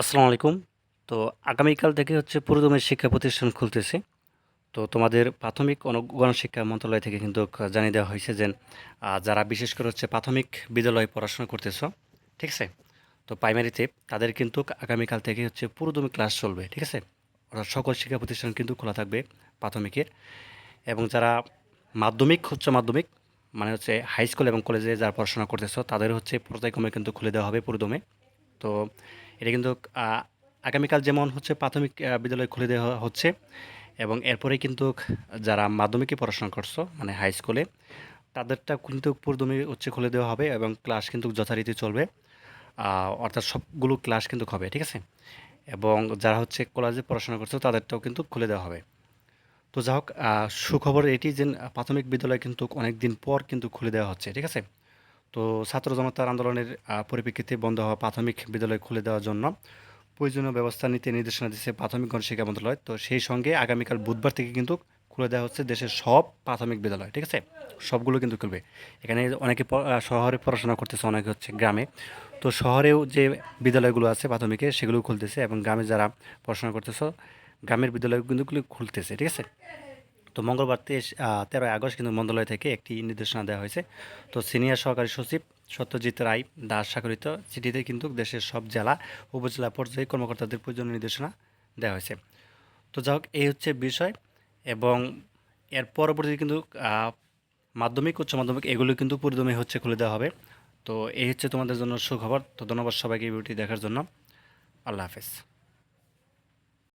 আসসালামু আলাইকুম। তো আগামীকাল থেকে হচ্ছে পুরোদমের শিক্ষা প্রতিষ্ঠান খুলতেছে। তো তোমাদের প্রাথমিক গণশিক্ষা মন্ত্রণালয় থেকে কিন্তু জানিয়ে দেওয়া হয়েছে যে যারা বিশেষ করে হচ্ছে প্রাথমিক বিদ্যালয়ে পড়াশোনা করতেছ, ঠিক আছে? তো প্রাইমারিতে তাদের কিন্তু আগামীকাল থেকে হচ্ছে পুরোদমে ক্লাস চলবে, ঠিক আছে? অর্থাৎ সকল শিক্ষা প্রতিষ্ঠান কিন্তু খোলা থাকবে প্রাথমিকের এবং যারা মাধ্যমিক, উচ্চ মাধ্যমিক মানে হচ্ছে হাই স্কুল এবং কলেজে যারা পড়াশোনা করতেছো, তাদের হচ্ছে পর্যায়ক্রমে কিন্তু খুলে দেওয়া হবে পুরোদমে। তো এটা কিন্তু আগামীকাল যেমন হচ্ছে প্রাথমিক বিদ্যালয় খুলে দেওয়া হচ্ছে এবং এরপরে কিন্তু যারা মাধ্যমিকে পড়াশোনা করছ মানে হাই স্কুলে তাদেরটা কিন্তু পুরোদমে হচ্ছে খুলে দেওয়া হবে এবং ক্লাস কিন্তু যথারীতি চলবে। অর্থাৎ সবগুলো ক্লাস কিন্তু হবে, ঠিক আছে? এবং যারা হচ্ছে কলেজে পড়াশোনা করছ, তাদেরটাও কিন্তু খুলে দেওয়া হবে। তো যা হোক সুখবর এটি যে প্রাথমিক বিদ্যালয় কিন্তু অনেক দিন পর কিন্তু খুলে দেওয়া হচ্ছে, ঠিক আছে? তো ছাত্র জনতার আন্দোলনের পরিপ্রেক্ষিতে বন্ধ হওয়া প্রাথমিক বিদ্যালয় খুলে দেওয়ার জন্য প্রয়োজনীয় ব্যবস্থা, নিতে নির্দেশনা দিচ্ছে প্রাথমিক গণশিক্ষা মন্ত্রণালয়। তো সেই সঙ্গে আগামীকাল বুধবার থেকে কিন্তু খুলে দেওয়া হচ্ছে দেশের সব প্রাথমিক বিদ্যালয়, ঠিক আছে? সবগুলো কিন্তু খুলবে। এখানে অনেকে শহরে পড়াশোনা করতেছে, অনেকে হচ্ছে গ্রামে। তো শহরেও যে বিদ্যালয়গুলো আছে প্রাথমিকে সেগুলো খুলতেছে এবং গ্রামে যারা পড়াশোনা করতেছে, গ্রামের বিদ্যালয় কিন্তু খুলতেছে, ঠিক আছে? তো মঙ্গলবার তেইশ তেরোই আগস্ট কিন্তু মন্ত্রণালয় থেকে একটি নির্দেশনা দেওয়া হয়েছে। তো সিনিয়র সহকারী সচিব সত্যজিৎ রায় দাস স্বাক্ষরিত চিঠিতে কিন্তু দেশের সব জেলা, উপজেলা পর্যায়ে কর্মকর্তাদের প্রয়োজনীয় নির্দেশনা দেওয়া হয়েছে। তো যাই হোক, এই হচ্ছে বিষয় এবং এর পরবর্তীতে কিন্তু মাধ্যমিক, উচ্চ মাধ্যমিক এগুলো কিন্তু পুরোদমে হচ্ছে খুলে দেওয়া হবে। তো এই হচ্ছে তোমাদের জন্য সুখবর। তো ধন্যবাদ সবাইকে এই ভিডিওটি দেখার জন্য। আল্লাহ হাফেজ।